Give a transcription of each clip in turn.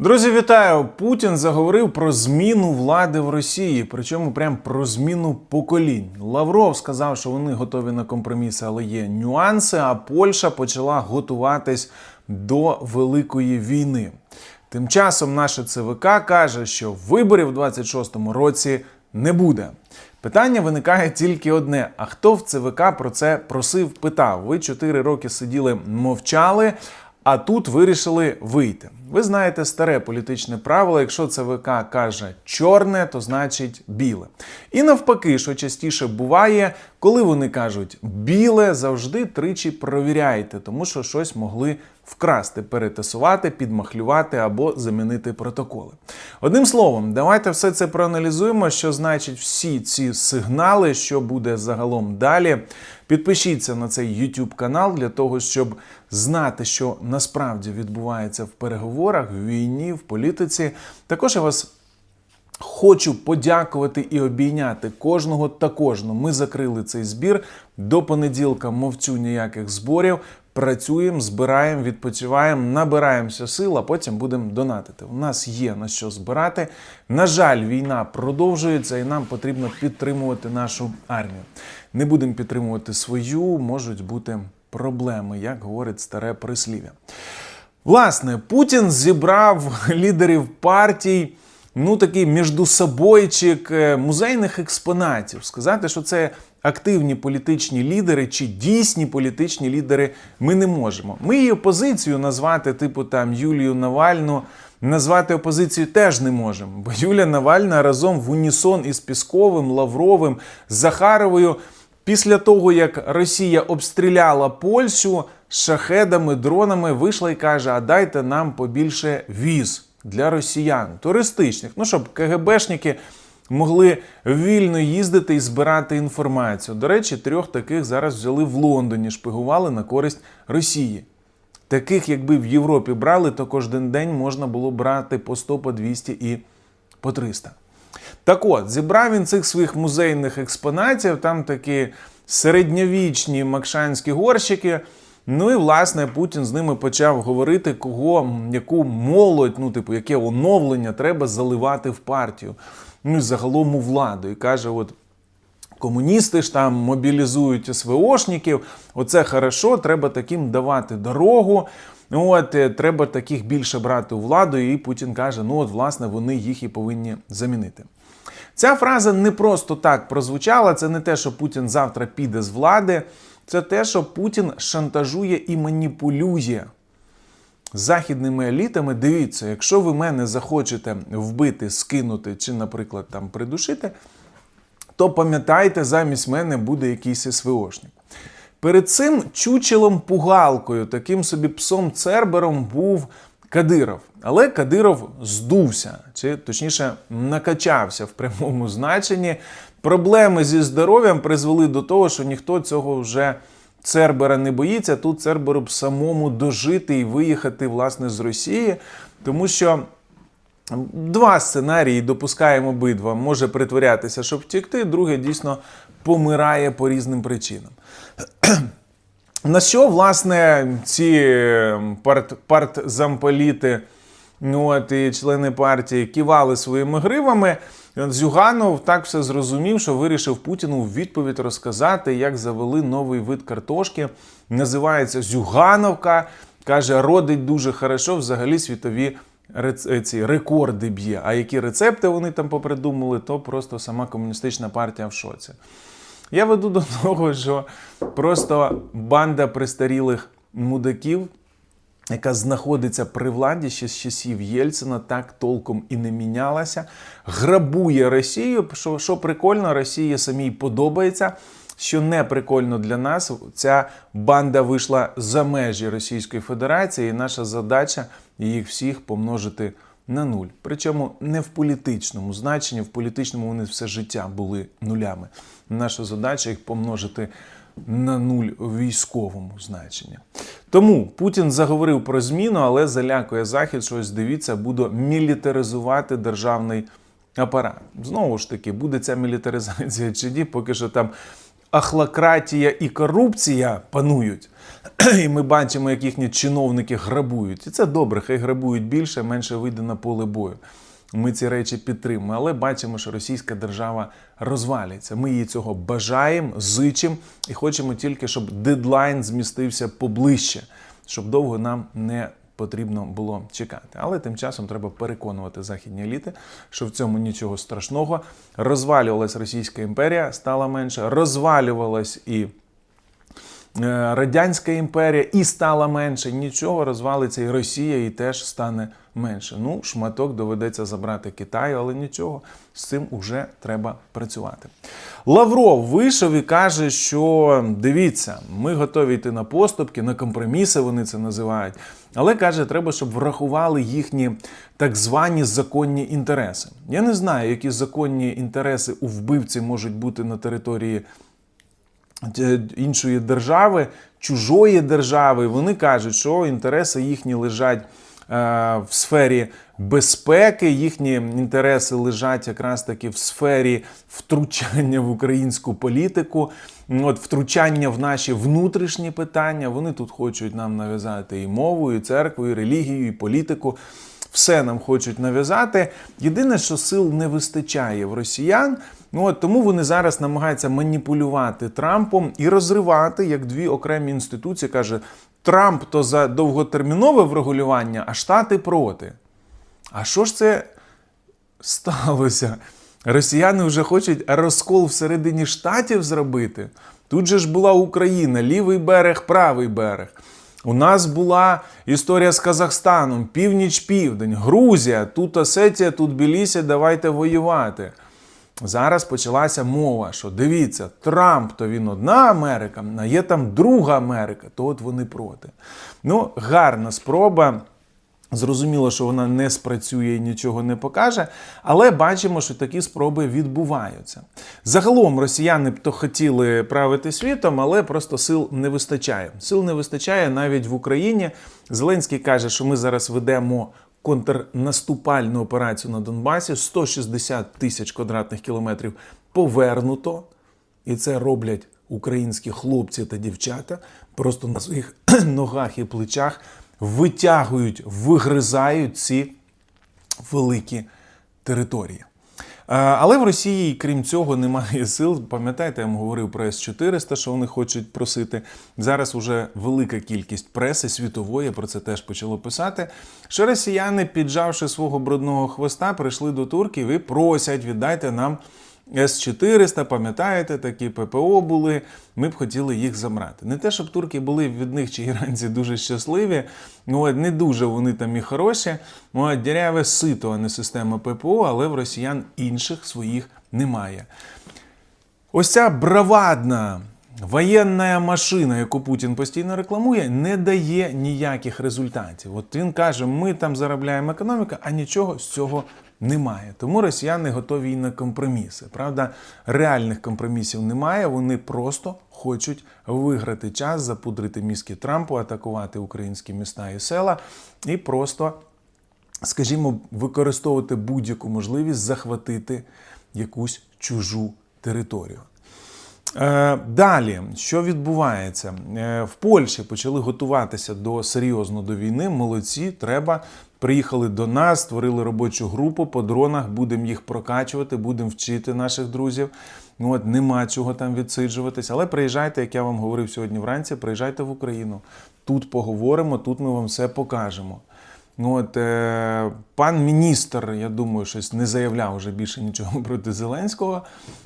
Друзі, вітаю! Путін заговорив про зміну влади в Росії, причому прям про зміну поколінь. Лавров сказав, що вони готові на компроміси, але є нюанси. А Польща почала готуватись до великої війни. Тим часом наше ЦВК каже, що виборів у 26-му році не буде. Питання виникає тільки одне: а хто в ЦВК про це просив, питав? Ви чотири роки сиділи, мовчали. А тут вирішили вийти. Ви знаєте старе політичне правило: якщо ЦВК каже чорне, то значить біле. І навпаки, що частіше буває, коли вони кажуть біле, завжди тричі провіряйте, тому що щось могли вкрасти, перетасувати, підмахлювати або замінити протоколи. Одним словом, давайте все це проаналізуємо, що значить всі ці сигнали, що буде загалом далі. Підпишіться на цей YouTube канал для того, щоб знати, що насправді відбувається в переговорах, в війні, в політиці. Також я вас Хочу подякувати і обійняти кожного та кожну. Ми закрили цей збір до понеділка. Мовцю ніяких зборів. Працюємо, збираємо, відпочиваємо, набираємося сил, а потім будемо донатити. У нас є на що збирати. На жаль, війна продовжується, і нам потрібно підтримувати нашу армію. Не будемо підтримувати свою, можуть бути проблеми, як говорить старе прислів'я. Власне, Путін зібрав лідерів партій ну такий міждусобойчик е, музейних експонатів. Сказати, що це активні політичні лідери чи дійсні політичні лідери, ми не можемо. Ми її опозицію назвати, типу там Юлію Навальну. Назвати опозицію теж не можемо, бо Юлія Навальна разом в унісон із Пісковим, Лавровим, Захаровою. Після того, як Росія обстріляла Польщу шахедами, дронами, вийшла і каже: А дайте нам побільше віз для росіян, туристичних, ну щоб КГБшники могли вільно їздити і збирати інформацію. До речі, трьох таких зараз взяли в Лондоні, шпигували на користь Росії. Таких, якби в Європі брали, то кожен день можна було брати по 100, по 200 і по 300. Так от, зібрав він цих своїх музейних експонатів, там такі середньовічні макшанські горщики. Ну і власне Путін з ними почав говорити, кого яку молодь, ну типу, яке оновлення треба заливати в партію. Ну і загалом у владу. І каже: от комуністи ж там мобілізують СВОшників, оце хорошо, треба таким давати дорогу. От е, треба таких більше брати у владу. І Путін каже: ну от, власне, вони їх і повинні замінити. Ця фраза не просто так прозвучала. Це не те, що Путін завтра піде з влади. Це те, що Путін шантажує і маніпулює західними елітами. Дивіться, якщо ви мене захочете вбити, скинути чи, наприклад, там придушити, то пам'ятайте, замість мене буде якийсь СВОшник. Перед цим чучелом пугалкою, таким собі псом Цербером був Кадиров. Але Кадиров здувся, чи точніше накачався в прямому значенні. Проблеми зі здоров'ям призвели до того, що ніхто цього вже Цербера не боїться. Тут Церберу б самому дожити і виїхати власне з Росії, тому що. Два сценарії допускаємо обидва. Може притворятися, щоб втікти, друге дійсно помирає по різним причинам. На що, власне, ці парт, партзамполіти ну, от, і члени партії кивали своїми гривами? Зюганов так все зрозумів, що вирішив Путіну в відповідь розказати, як завели новий вид картошки. Називається Зюгановка. Каже, родить дуже хорошо, взагалі світові ці рекорди б'є. А які рецепти вони там попридумали, то просто сама комуністична партія в шоці. Я веду до того, що просто банда престарілих мудаків, яка знаходиться при владі ще з часів Єльцина, так толком і не мінялася, грабує Росію. Що, що прикольно, Росії самій подобається. Що не прикольно для нас, ця банда вийшла за межі Російської Федерації, і наша задача їх всіх помножити на нуль. Причому не в політичному значенні, в політичному вони все життя були нулями. Наша задача їх помножити на нуль у військовому значенні. Тому Путін заговорив про зміну, але залякує Захід, що ось дивіться, буде мілітаризувати державний апарат. Знову ж таки, буде ця мілітаризація чи ні, поки що там ахлократія і корупція панують. І ми бачимо, як їхні чиновники грабують. І це добре, хай грабують більше, менше вийде на поле бою. Ми ці речі підтримуємо, але бачимо, що російська держава розвалюється. Ми їй цього бажаємо, зичимо і хочемо тільки, щоб дедлайн змістився поближче, щоб довго нам не потрібно було чекати. Але тим часом треба переконувати західні еліти, що в цьому нічого страшного. Розвалювалась Російська імперія, стала менше, розвалювалась і. Е, Радянська імперія і стала менше. Нічого розвалиться і Росія, і теж стане менше. Ну, шматок доведеться забрати Китаю, але нічого з цим уже треба працювати. Лавров вийшов і каже, що дивіться, ми готові йти на поступки, на компроміси вони це називають. Але каже, треба, щоб врахували їхні так звані законні інтереси. Я не знаю, які законні інтереси у вбивці можуть бути на території іншої держави, чужої держави. Вони кажуть, що інтереси їхні лежать е, в сфері безпеки, їхні інтереси лежать якраз таки в сфері втручання в українську політику, от втручання в наші внутрішні питання. Вони тут хочуть нам нав'язати і мову, і церкву, і релігію, і політику. Все нам хочуть нав'язати. Єдине, що сил не вистачає в росіян. Ну от тому вони зараз намагаються маніпулювати Трампом і розривати як дві окремі інституції. каже Трамп то за довготермінове врегулювання, а Штати проти. А що ж це сталося? Росіяни вже хочуть розкол всередині штатів зробити. Тут же ж була Україна, лівий берег, правий берег. У нас була історія з Казахстаном, північ-південь, Грузія, тут Осетія, тут Білісія, давайте воювати. Зараз почалася мова, що дивіться, Трамп то він одна Америка, а є там друга Америка, то от вони проти. Ну, гарна спроба. Зрозуміло, що вона не спрацює і нічого не покаже, але бачимо, що такі спроби відбуваються. Загалом росіяни б то хотіли правити світом, але просто сил не вистачає. Сил не вистачає навіть в Україні. Зеленський каже, що ми зараз ведемо контрнаступальну операцію на Донбасі. 160 тисяч квадратних кілометрів повернуто, і це роблять українські хлопці та дівчата просто на своїх ногах і плечах витягують, вигризають ці великі території. Е, Але в Росії, крім цього, немає сил. Пам'ятаєте, я вам говорив про С-400, що вони хочуть просити. Зараз уже велика кількість преси світової про це теж почало писати. Що росіяни, піджавши свого брудного хвоста, прийшли до турків і просять віддайте нам. С-400, пам'ятаєте, такі ППО були, ми б хотіли їх забрати. Не те, щоб турки були від них чи іранці дуже щасливі, ну, не дуже вони там і хороші. Ну, Діряве сито, а не система ППО, але в росіян інших своїх немає. Ось ця бравадна воєнна машина, яку Путін постійно рекламує, не дає ніяких результатів. От він каже, ми там заробляємо економіку, а нічого з цього немає. Тому росіяни готові і на компроміси. Правда, реальних компромісів немає. Вони просто хочуть виграти час, запудрити мізки Трампу, атакувати українські міста і села і просто, скажімо, використовувати будь-яку можливість захватити якусь чужу територію. Е, Далі, що відбувається? Е, В Польщі почали готуватися до серйозно до війни. Молодці, треба. Приїхали до нас, створили робочу групу по дронах, будемо їх прокачувати, будемо вчити наших друзів. Ну от нема чого там відсиджуватись. Але приїжджайте, як я вам говорив сьогодні вранці, приїжджайте в Україну. Тут поговоримо, тут ми вам все покажемо. Ну от е, пан міністр, я думаю, щось не заявляв вже більше нічого проти Зеленського.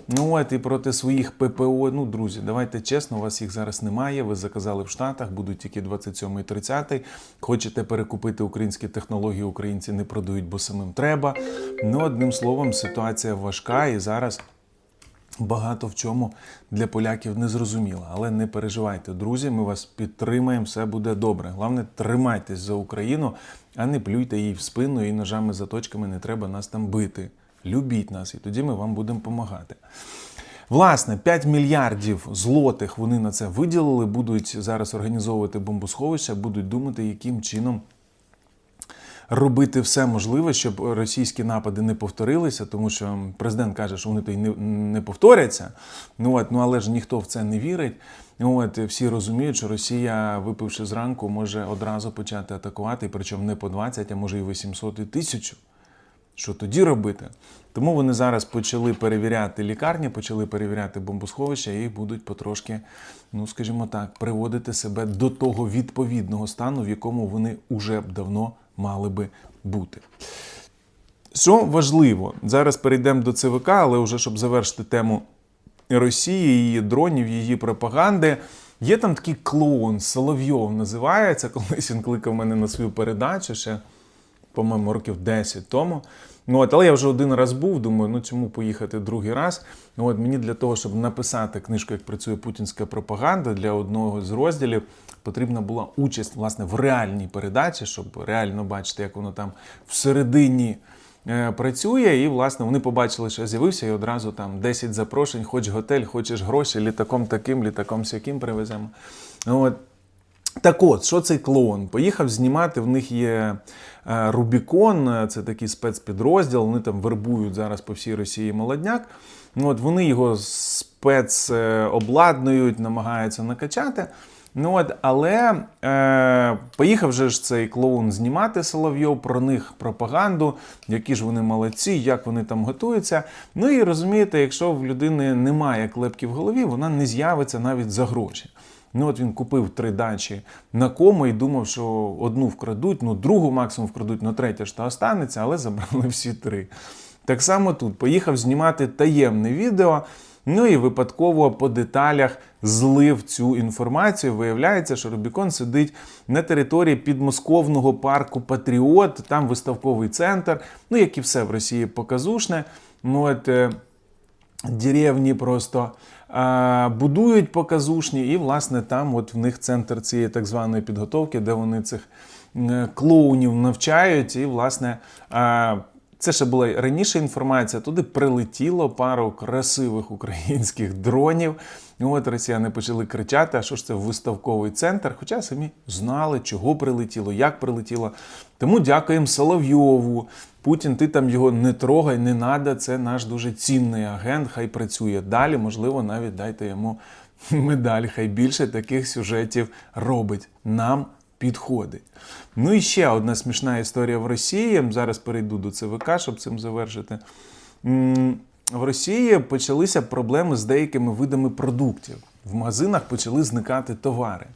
Ну от і проти своїх ППО. Ну, друзі, давайте чесно, у вас їх зараз немає. Ви заказали в Штатах, будуть тільки 27 і 30. Хочете перекупити українські технології, українці не продають, бо самим треба. Ну, одним словом, ситуація важка і зараз. Багато в чому для поляків не зрозуміло. Але не переживайте, друзі, ми вас підтримаємо, все буде добре. Головне, тримайтесь за Україну, а не плюйте їй в спину і ножами заточками не треба нас там бити. Любіть нас, і тоді ми вам будемо допомагати. Власне, 5 мільярдів злотих вони на це виділили, будуть зараз організовувати бомбосховища, будуть думати, яким чином робити все можливе, щоб російські напади не повторилися, тому що президент каже, що вони то й не, не повторяться. Ну от, ну але ж ніхто в це не вірить. Ну, От всі розуміють, що Росія, випивши зранку, може одразу почати атакувати, причому не по 20, а може і 800 і 1000. Що тоді робити? Тому вони зараз почали перевіряти лікарні, почали перевіряти бомбосховища і будуть потрошки, ну скажімо так, приводити себе до того відповідного стану, в якому вони уже давно мали би бути. Що важливо, зараз перейдемо до ЦВК, але вже щоб завершити тему Росії, її дронів, її пропаганди. Є там такий клоун, Соловйов називається. Колись він кликав мене на свою передачу ще, по-моєму, років 10 тому. От, але я вже один раз був, думаю, ну чому поїхати другий раз. От, мені для того, щоб написати книжку, як працює путінська пропаганда для одного з розділів, потрібна була участь власне в реальній передачі, щоб реально бачити, як воно там всередині е, працює. І, власне, вони побачили, що з'явився, і одразу там 10 запрошень, хоч готель, хочеш гроші, літаком таким, літаком сяким привеземо. От. Так от, що цей клоун? Поїхав знімати. В них є е, Рубікон, е, це такий спецпідрозділ. Вони там вербують зараз по всій Росії молодняк. Ну, от Вони його спецобладнують, намагаються накачати. Ну от, Але е, поїхав же ж цей клоун знімати Соловйов, про них пропаганду, які ж вони молодці, як вони там готуються. Ну і розумієте, якщо в людини немає клепки в голові, вона не з'явиться навіть за гроші. Ну от він купив три дачі на кому і думав, що одну вкрадуть, ну другу максимум вкрадуть, ну третя ж та останеться, але забрали всі три. Так само тут поїхав знімати таємне відео. Ну і випадково по деталях злив цю інформацію. Виявляється, що Рубікон сидить на території підмосковного парку Патріот, там виставковий центр, ну як і все в Росії показушне. Ну, от, е, деревні просто будують показушні, і, власне, там от в них центр цієї так званої підготовки, де вони цих е, клоунів навчають, і, власне, це ще була раніше інформація. Туди прилетіло пару красивих українських дронів. От росіяни почали кричати: а що ж це виставковий центр? Хоча самі знали, чого прилетіло, як прилетіло. Тому дякуємо Соловйову. Путін, ти там його не трогай, не надо. Це наш дуже цінний агент. Хай працює далі. Можливо, навіть дайте йому медаль. Хай більше таких сюжетів робить. Нам підходить. Ну і ще одна смішна історія в Росії. Зараз перейду до ЦВК, щоб цим завершити. В Росії почалися проблеми з деякими видами продуктів. В магазинах почали зникати товари.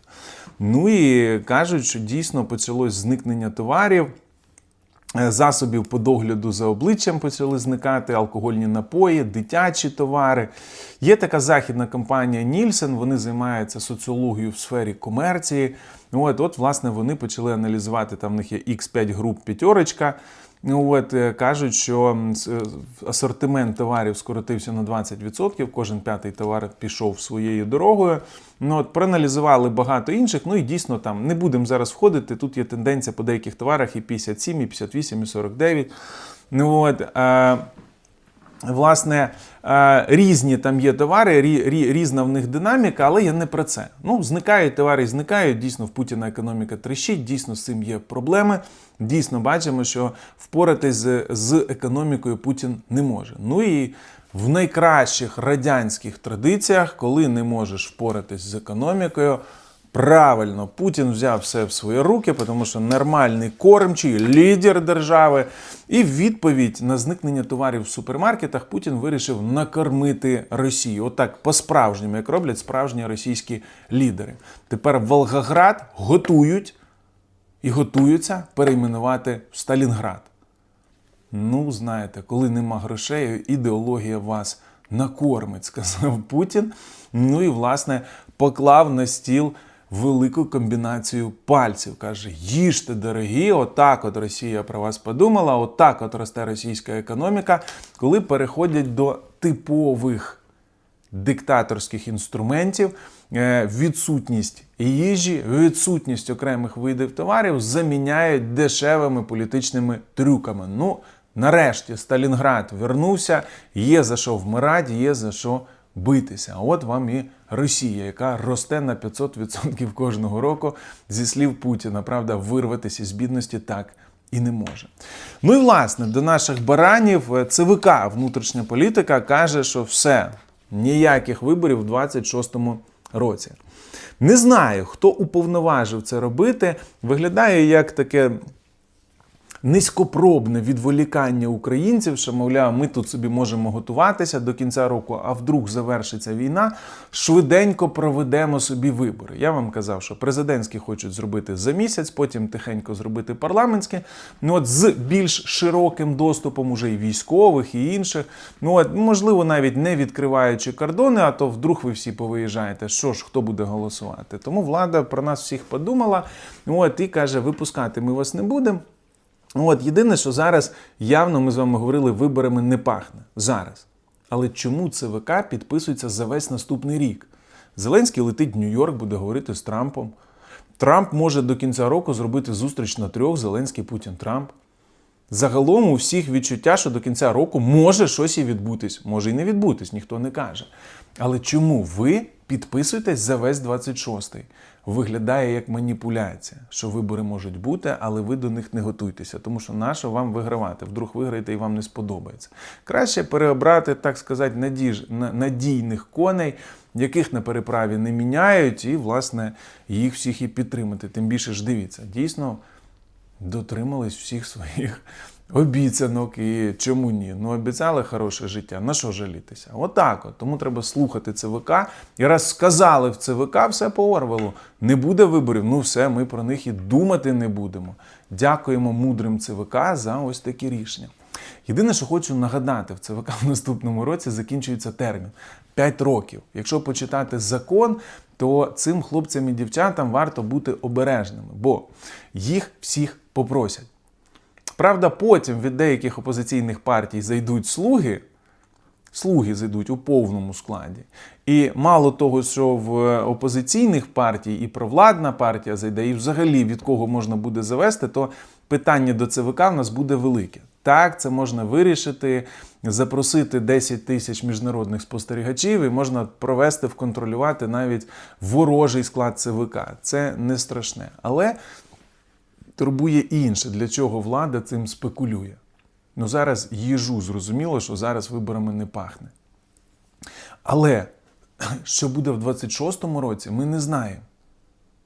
Ну і кажуть, що дійсно почалось зникнення товарів. Е, Засобів по догляду за обличчям почали зникати, алкогольні напої, дитячі товари. Є така західна компанія Нільсен, вони займаються соціологією в сфері комерції. От, от, власне, вони почали аналізувати, там в них є X5 груп п'ятерочка. От, е, кажуть, що е, асортимент товарів скоротився на 20%, кожен п'ятий товар пішов своєю дорогою. Ну, от, проаналізували багато інших, ну і дійсно там не будемо зараз входити. Тут є тенденція по деяких товарах і 57, і 58, і 49. Ну, от, е, Власне, е, різні там є товари, рі- рі- різна в них динаміка, але я не про це. Ну, зникають товари, зникають. Дійсно, в Путіна економіка трещить, дійсно з цим є проблеми. Дійсно, бачимо, що впоратись з, з економікою Путін не може. Ну і в найкращих радянських традиціях, коли не можеш впоратись з економікою, Правильно, Путін взяв все в свої руки, тому що нормальний кормчий, лідер держави. І в відповідь на зникнення товарів в супермаркетах Путін вирішив накормити Росію. Отак, по-справжньому, як роблять справжні російські лідери. Тепер Волгоград готують і готуються перейменувати в Сталінград. Ну, знаєте, коли нема грошей, ідеологія вас накормить, сказав Путін. Ну і, власне, поклав на стіл велику комбінацію пальців. Каже: їжте, дорогі, отак от Росія про вас подумала, отак от росте російська економіка, коли переходять до типових диктаторських інструментів, е, відсутність їжі, відсутність окремих видів товарів заміняють дешевими політичними трюками. Ну, нарешті Сталінград вернувся, є за що вмирати, є за що битися. А от вам і Росія, яка росте на 500% кожного року, зі слів Путіна. Правда, вирватися з бідності так і не може. Ну і власне до наших баранів е, ЦВК, внутрішня політика, каже, що все, ніяких виборів у 26-му році. Не знаю, хто уповноважив це робити. Виглядає як таке низькопробне відволікання українців, що, мовляв, ми тут собі можемо готуватися до кінця року, а вдруг завершиться війна, швиденько проведемо собі вибори. Я вам казав, що президентські хочуть зробити за місяць, потім тихенько зробити парламентські. Ну от з більш широким доступом уже і військових, і інших. Ну от, можливо, навіть не відкриваючи кордони, а то вдруг ви всі повиїжджаєте. Що ж, хто буде голосувати? Тому влада про нас всіх подумала. От і каже, випускати ми вас не будемо. Ну, От єдине, що зараз явно ми з вами говорили, виборами не пахне зараз. Але чому ЦВК підписується за весь наступний рік? Зеленський летить в Нью-Йорк, буде говорити з Трампом. Трамп може до кінця року зробити зустріч на трьох: Зеленський, Путін, Трамп. Загалом у всіх відчуття, що до кінця року може щось і відбутись, може і не відбутись, ніхто не каже. Але чому ви підписуєтесь за весь 26-й? Виглядає як маніпуляція, що вибори можуть бути, але ви до них не готуйтеся, тому що нащо вам вигравати? Вдруг виграєте і вам не сподобається. Краще переобрати, так сказати, надіж, надійних коней, яких на переправі не міняють, і, власне, їх всіх і підтримати. Тим більше ж дивіться, дійсно дотримались всіх своїх обіцянок і чому ні? Ну обіцяли хороше життя. На що жалітися? Отак от. Тому треба слухати ЦВК. І раз сказали в ЦВК, все по Орвелу. Не буде виборів, ну все, ми про них і думати не будемо. Дякуємо мудрим ЦВК за ось такі рішення. Єдине, що хочу нагадати, в ЦВК в наступному році закінчується термін 5 років. Якщо почитати закон, то цим хлопцям і дівчатам варто бути обережними, бо їх всіх попросять. Правда, потім від деяких опозиційних партій зайдуть слуги, слуги зайдуть у повному складі. І мало того, що в опозиційних партій і провладна партія зайде, і взагалі від кого можна буде завести, то питання до ЦВК в нас буде велике. Так, це можна вирішити, запросити 10 тисяч міжнародних спостерігачів і можна провести, вконтролювати навіть ворожий склад ЦВК. Це не страшне. Але турбує інше, для чого влада цим спекулює. Ну зараз їжу зрозуміло, що зараз виборами не пахне. Але що буде в 26-му році, ми не знаємо.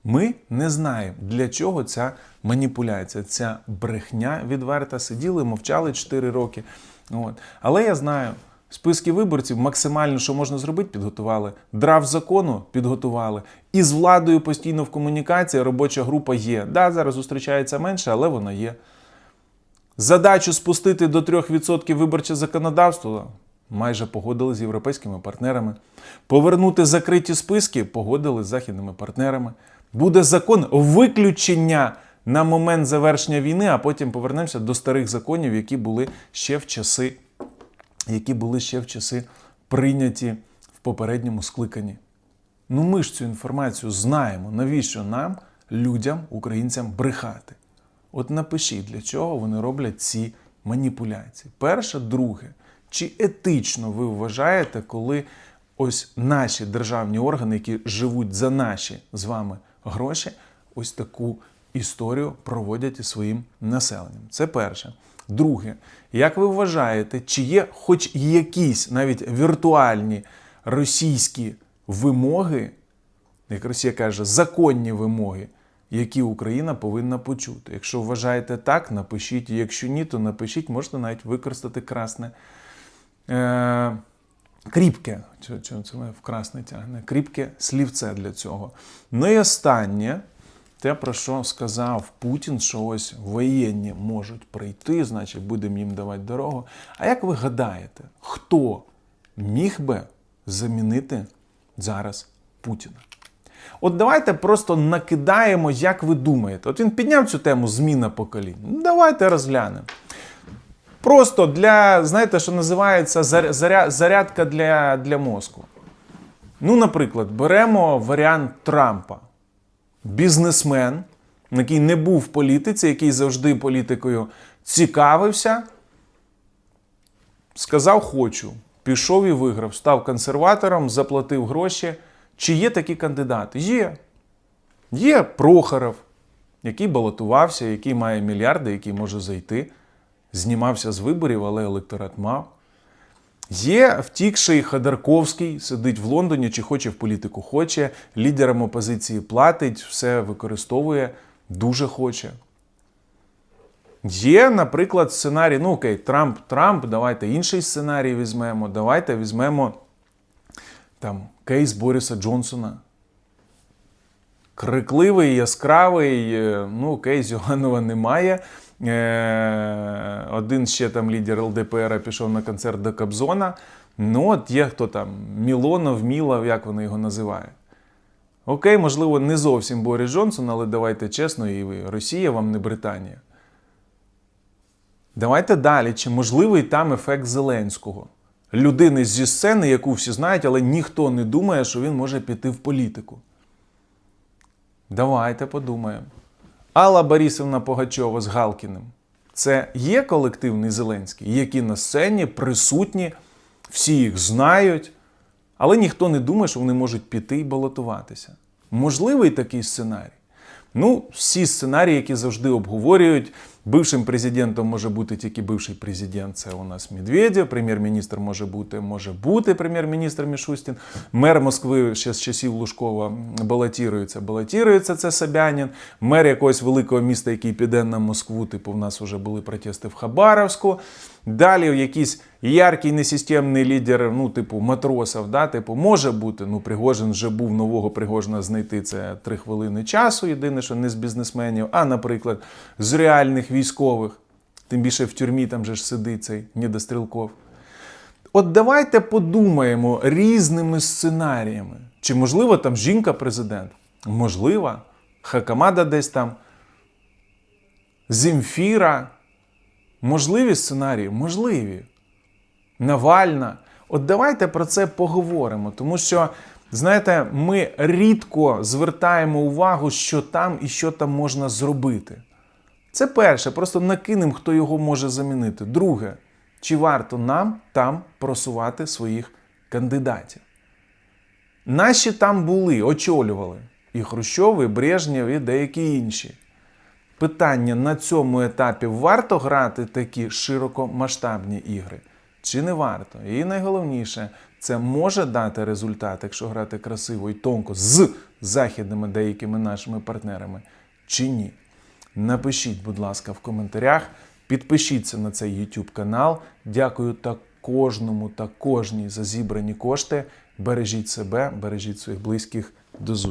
Ми не знаємо, для чого ця маніпуляція, ця брехня відверта. Сиділи, мовчали 4 роки. От. Але я знаю, списки виборців максимально, що можна зробити, підготували. Драв закону підготували. І з владою постійно в комунікації робоча група є. Да, зараз зустрічається менше, але вона є. Задачу спустити до 3% виборче законодавство майже погодили з європейськими партнерами. Повернути закриті списки погодили з західними партнерами. Буде закон виключення на момент завершення війни, а потім повернемося до старих законів, які були ще в часи, які були ще в часи прийняті в попередньому скликанні. Ну ми ж цю інформацію знаємо. Навіщо нам, людям, українцям, брехати? От напишіть, для чого вони роблять ці маніпуляції. Перше, друге, чи етично ви вважаєте, коли ось наші державні органи, які живуть за наші з вами гроші, ось таку історію проводять із своїм населенням? Це перше. Друге, як ви вважаєте, чи є хоч якісь навіть віртуальні російські вимоги, як Росія каже, законні вимоги, які Україна повинна почути. Якщо вважаєте так, напишіть. Якщо ні, то напишіть, можете навіть використати красне. Е- Кріпке, чи це в тягне, кріпке слівце для цього. Ну і останнє, те, про що сказав Путін, що ось воєнні можуть прийти, значить будемо їм давати дорогу. А як ви гадаєте, хто міг би замінити зараз Путіна? От давайте просто накидаємо, як ви думаєте. От він підняв цю тему зміна поколінь. Ну, давайте розглянемо. Просто для, знаєте, що називається заря- заря- зарядка для, для мозку. Ну, наприклад, беремо варіант Трампа. Бізнесмен, який не був в політиці, який завжди політикою цікавився, сказав хочу. Пішов і виграв, став консерватором, заплатив гроші. Чи є такі кандидати? Є. Є Прохоров, який балотувався, який має мільярди, який може зайти, знімався з виборів, але електорат мав. Є втікший Ходорковський, сидить в Лондоні, чи хоче в політику хоче, лідерам опозиції платить, все використовує, дуже хоче. Є, наприклад, сценарій, ну окей, Трамп, Трамп, давайте інший сценарій візьмемо. Давайте візьмемо там кейс Бориса Джонсона. Крикливий, яскравий, е, ну, кейс Йоганова немає. Е, Один ще там лідер ЛДПР пішов на концерт до Кобзона. Ну, от є хто там, Мілонов, Мілов, як вони його називають. Окей, можливо, не зовсім Борис Джонсон, але давайте чесно, і ви, Росія вам не Британія. Давайте далі. Чи можливий там ефект Зеленського? Людини зі сцени, яку всі знають, але ніхто не думає, що він може піти в політику. Давайте подумаємо. Алла Борисовна Погачова з Галкіним. Це є колективний Зеленський, які на сцені присутні, всі їх знають, але ніхто не думає, що вони можуть піти і балотуватися. Можливий такий сценарій? Ну, всі сценарії, які завжди обговорюють. Бившим президентом може бути тільки бивший президент, це у нас Медведєв, прем'єр-міністр може бути, може бути прем'єр-міністр Мішустін. Мер Москви ще з часів Лужкова балотірується, балотірується це Собянін. Мер якогось великого міста, який піде на Москву, типу, в нас вже були протести в Хабаровську. Далі якийсь яркий несистемний лідер, ну, типу, матросов, да, типу, може бути. Ну, Пригожин вже був нового Пригожина знайти це три хвилини часу. Єдине, що не з бізнесменів, а, наприклад, з реальних військових. Тим більше в тюрмі там же ж сидить цей недострілков. От давайте подумаємо різними сценаріями. Чи можливо там жінка президент? Можливо. Хакамада десь там. Земфіра. Можливі сценарії? Можливі. Навальна. От давайте про це поговоримо, тому що, знаєте, ми рідко звертаємо увагу, що там і що там можна зробити. Це перше, просто накинемо, хто його може замінити. Друге, чи варто нам там просувати своїх кандидатів? Наші там були, очолювали і Хрущов, і Брежнєв, і деякі інші. Питання на цьому етапі варто грати такі широкомасштабні ігри, чи не варто? І найголовніше, це може дати результат, якщо грати красиво і тонко з західними деякими нашими партнерами, чи ні? Напишіть, будь ласка, в коментарях, підпишіться на цей YouTube канал. Дякую та кожному та кожній за зібрані кошти. Бережіть себе, бережіть своїх близьких. До зустрічі.